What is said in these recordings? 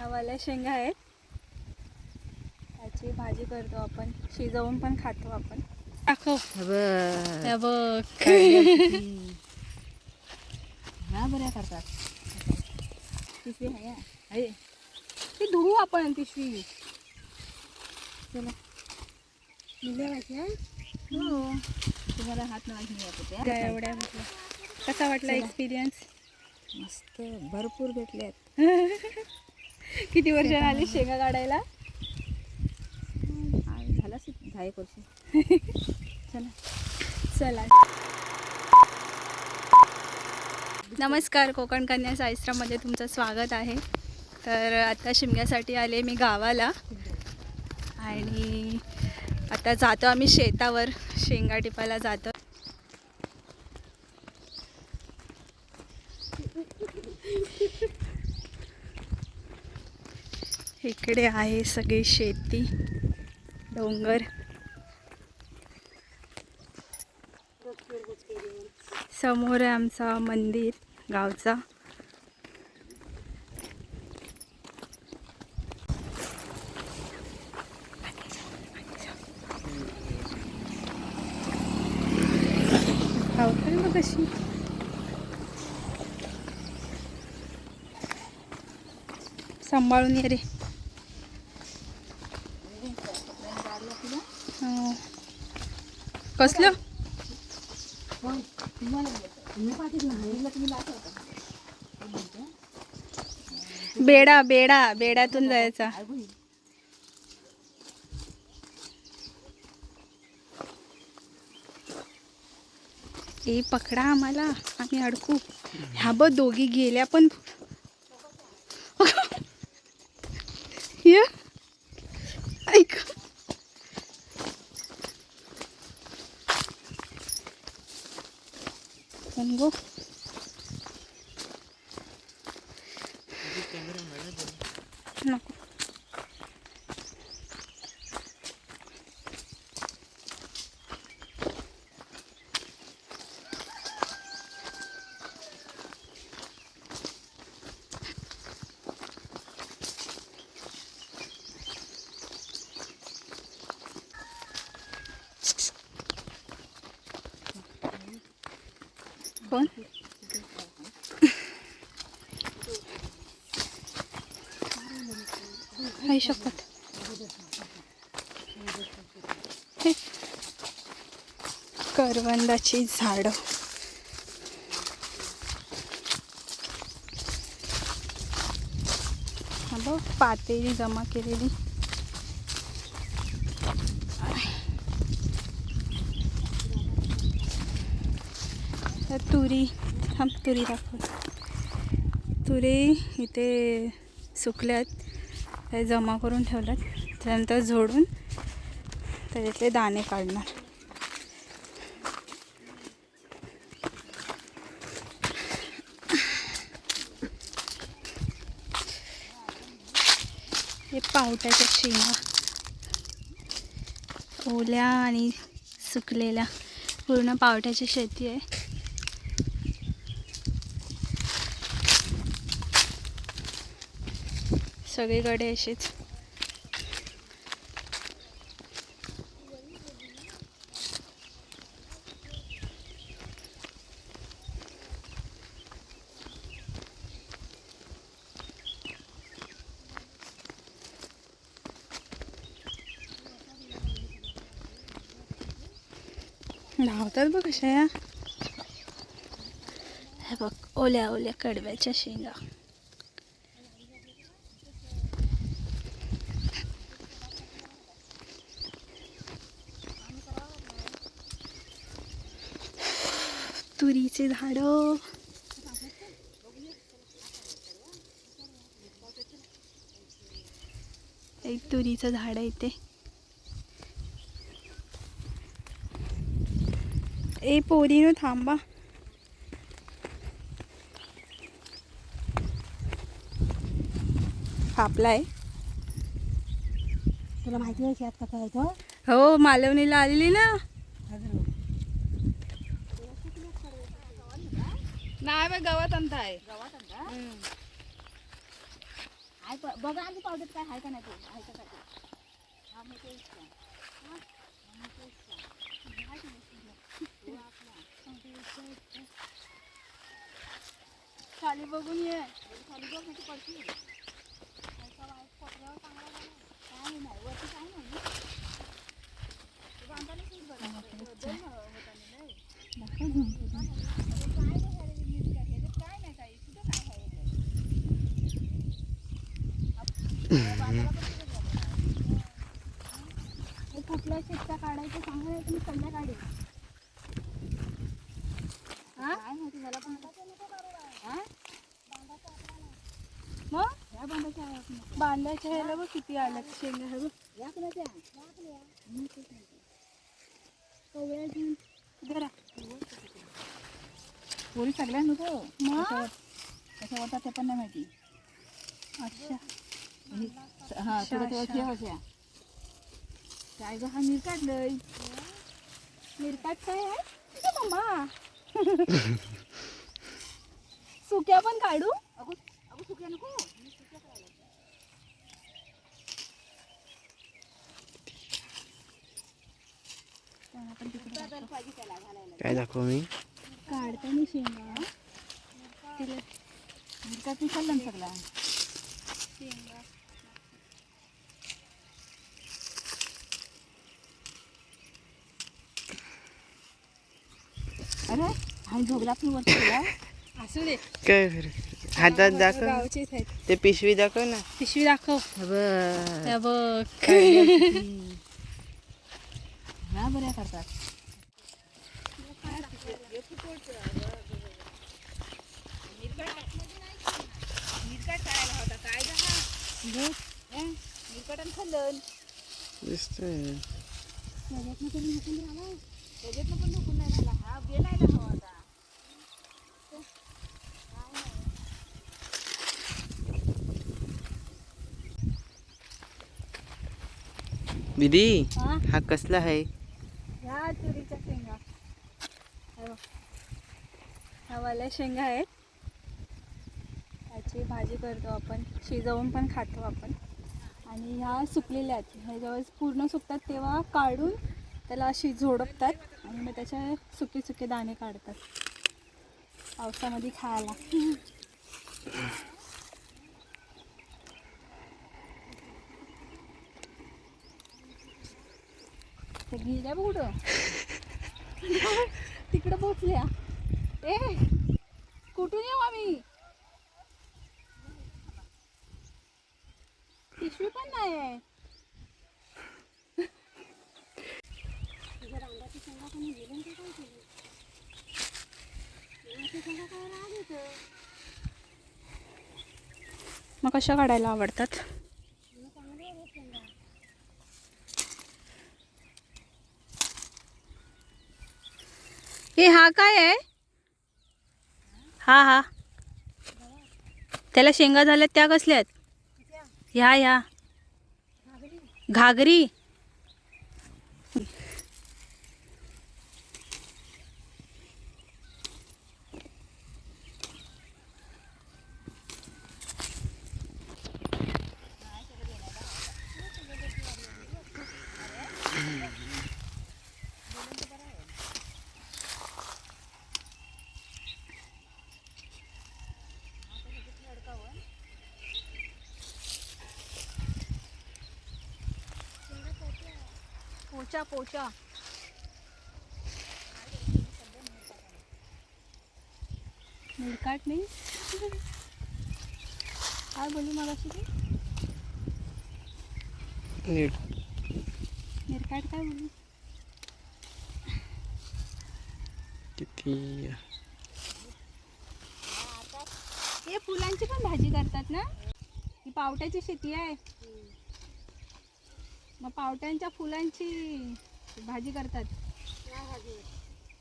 ह्या वाल्या शेंगा आहेत. त्याची भाजी करतो आपण. शिजवून पण खातो आपण. दाखव त्या बघ. हा बऱ्या करतात. पिशवी आहे हा. आहे. ती धुवू आपण पिशवी. चला. मिळवायची हो? तुम्हाला हात नाही त्या. एवढ्या भेटल्या कसा वाटला एक्सपिरियन्स मस्त. भरपूर भेटले आहेत किती वर्षाने आली शेंगा काढायला? झाला दहा एक वर्ष. चला. चला. नमस्कार कोकण कन्या साईस्त्रामध्ये तुमचं स्वागत आहे. तर आता शिमग्यासाठी आले मी गावाला. आणि आता जातो आम्ही शेतावर शेंगा टिपायला जातो. इकडे आहे सगळी शेती डोंगर. समोर आहे आमचा मंदिर गावचा. गावकडे कशी. सांभाळून ये रे. कसलं? बेडा बेडा बेड्यातून जायचा. ए पकडा आम्हाला. आम्ही अडकू. ह्या बघ दोघी गेल्या पण ये ऐक पण गो नको कोण आई शकत हे. करवंदाची झाडं. बघ पातेली जमा केलेली. तुरी थांब तुरी दाखव तुरी इथे सुकल्यात. ते जमा करून ठेवलं त्यानंतर झोडून त्याच्यातले दाणे काढणार. हे पावट्याच्या शेंगा. ओल्या आणि सुकलेल्या पूर्ण पावट्याची शेती आहे. सगळीकडे अशीच. धावतात बघ कशा या. हे बघ ओल्या ओल्या कडव्याच्या शेंगा. तुरीचे झाडं. एक तुरीचं झाड आहे इथे. ए पोरीनो थांबा. कापलाय तुला माहिती शेत कसं आहे तो हो मालवणीला आलेली ना. नाही बा गवत अंत आहे हम्म. आहे प- बघा आम्ही पावडर काय आहे का नाही तो आहे का काय ते? हा मग तेच का. हा? हा, मग तेच का. आहे का नाही? तो आपला. हा, तेच का. खाली बघून ये वरती खाली बघ नाही तर पडशील. त्याचा वाईट पत्र्यावर चांगला झाला. काय नाही वरती काय नाही ते बांधायला खूप बरं आहे. बदल न- होता नाही लय. अरे काय नाही झालं हे नीट काय. ह्याच्यात काय नाही काही. कुठं काय आहे याच्यात? आप- या बांधायला पण कुठं झालं? हे? कुठला शिक्का काढायचं सांगा तुम्ही संध्याकाळी? मग? बांधायच्या ह्याला बघ किती आल्या शेंगा हे बघ. पोरी सगळ्या नको. मग? कशा होता ते पण नाही माहिती. अच्छा. ही- तुला तेव्हा काय ग हा मिरकाट काय आहे? तुझ्या मम्मा सुक्या पण काढू? अगो अगो सुक्या नको. मी सुक्या करायला. तिकडे काय दाखवू मी? काढताना शेंगा. तिला खाल्ला ना सगळा. शेंगा. अरे हा झोगला पण वरती ठेवला. असू दे. काय फरक हातात दाखव गावचीच आहेत. ते पिशवी दाखव ना. पिशवी दाखव. हे बघ. बघ. बऱ्या करतात. मिरकटन खाल्लं दिसतोय त्याच्यातनं पण ढुकून नाही हा दीदी हा? हा कसला आहे? ह्या तुरीच्या शेंगा. हे वाल्या शेंगा आहेत. त्याची भाजी करतो आपण. शिजवून पण खातो आपण. आणि ह्या सुकलेल्या आहेत. ह्या जेव्हा पूर्ण सुकतात तेव्हा काढून त्याला अशी झोडपतात आणि मग त्याचे सुके सुके दाणे काढतात. पावसामध्ये खायला. ते गेल्या बघ कुठं तिकडं पोचल्या ए कुठून येऊ आम्ही? पिशवी पण नाही आहे मग कशा काढायला आवडतात? हे हा काय आहे? हा हा. त्याला शेंगा झाल्यात त्या कसल्या आहेत? ह्या ह्या घागरी. पोचा पोचा. मिरकाट नाही? काय बोलू ती? नीट. मिरकाट काय बोलू किती? हे फुलांची पण भाजी करतात ना? ही पावट्याची शेती आहे. मग पावट्यांच्या फुलांची भाजी करतात.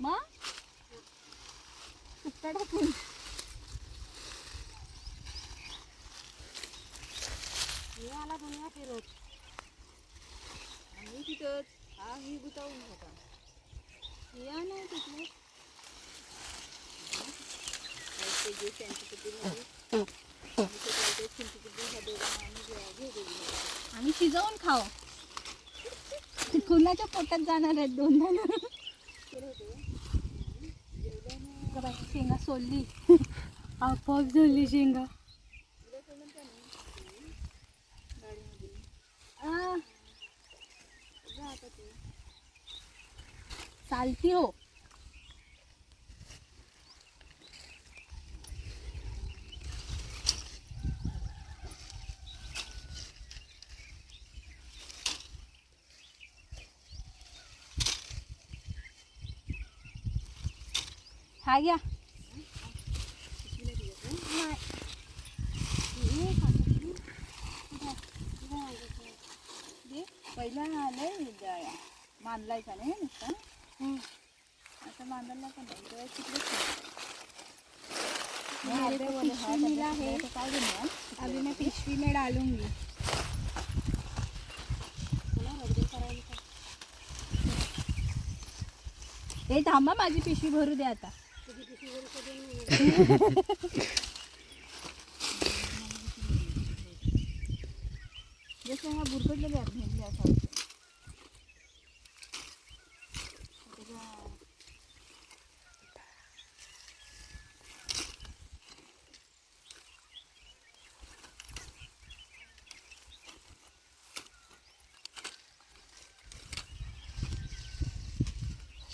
मग? सुकटा टाकून मी आला दुनिया फिरत. आणि तिथंच. हा ही गुतावून होता. या नाही तिथले. ते जे त्यांची किती ह्या दोघांना शिजवून खाओ ते कुणाच्या पोटात जाणार आहेत दोन जण बाई, शेंगा सोलली. आपोआप सोलली शेंगा. आ. चालती हो. हा घ्या पहिला आलंय मानलायचा नाही नुसता? आता मानला पण नाही? तेव्हा तिकडेच मेरे को पिशवी मिला काय घेणार? अभी मैं पिशवी में डालूंगी हे थांबा माझी पिशवी भरू दे आता. जसं ह्या बुरकटलेल्या आहेत भेंडल्या असं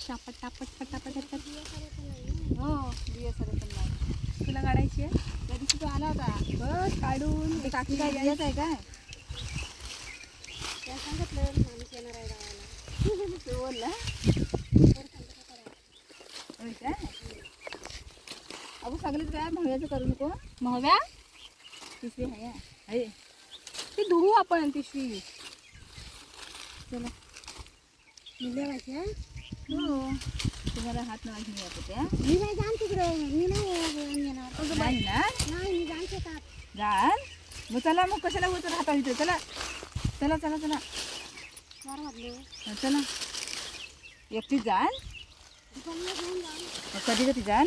शापट टापट पटापट पटापट. हो बिया सगळं पण नाही तुला काढायची आहे त्या दिवशी तो आला होता बस काढून ते टाकी काय बियाच आहे काय ते बोलला होय काय अगो सगळेच काय महव्याचं करू नको महव्या पिशवी आहे आहे ती धुवू आपण पिशवी चला हो तुम्हाला हात नाही घेऊन येत होत्या मी नाही जाण तिकडं मी नाही येणार नाही ना? नाही मी जाण शेतात. जाल मग चला मग कशाला होतं राहता इथं? चला. चला चला चला. चार वाजले हं, चला. एकटी जाल दुकानला घेऊन जाण मग कधी कधी जाल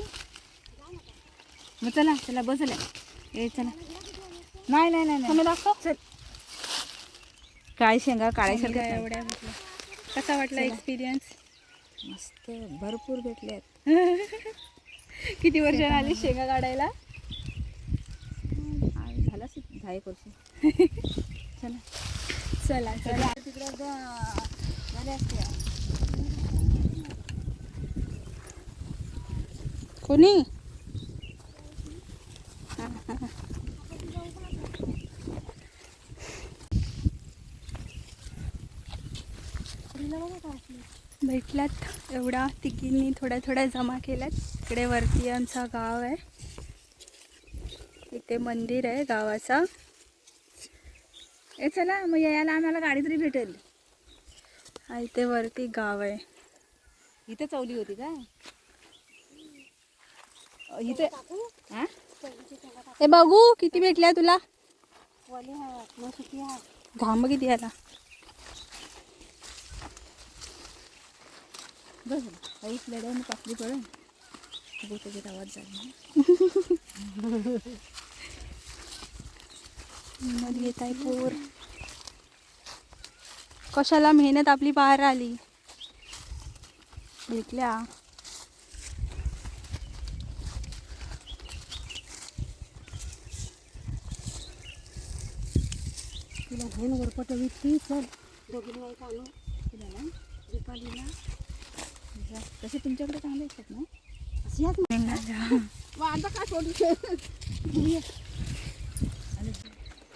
मग चला चला बसल्या ए चला. नाही नाही नाही नाही. दाखव. चल. काय शेंगा आहेत. एवढ्या भेटल्या कसा वाटला एक्सपिरियन्स मस्त भरपूर भेटले आहेत. किती वर्षाने आली शेंगा काढायला? झाला दहा एक वर्ष. चला. चला चला. तिकडे झाले असते कोणी? भेटल्यात एवढा तिघींनी थोड्या थोड्या जमा केल्यात. इकडे वरती आमचा गाव आहे. इथे मंदिर आहे गावाचा. ए चला मग यायला आम्हाला गाडी तरी भेटेल. हा इथे वरती गाव आहे. इथे चवली होती का? इथे हा? हे बघू किती भेटल्या तुला? घाम किती आला बस काही लढवून पाकली पडेल अगो त्याच्यात आवाज झाला. मध्ये येत आहे पूर. कशाला मेहनत आपली बाहेर आली? भेटल्या. तुला घेऊन वरपट विकती चल. दोघींनी वाईट आणू तुला ना दीपालीला. जा. तसे तुमच्याकडे चांगले असतात ना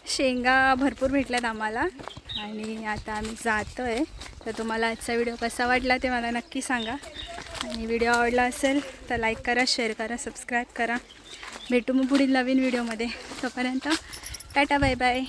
शेंगा भरपूर भेटल्यात आम्हाला. आणि आता आम्ही जातो आहे तर तुम्हाला आजचा व्हिडिओ कसा वाटला ते मला नक्की सांगा. आणि व्हिडिओ आवडला असेल तर लाईक करा शेअर करा सबस्क्राईब करा. भेटू मग पुढील नवीन व्हिडिओमध्ये. तोपर्यंत टाटा बाय बाय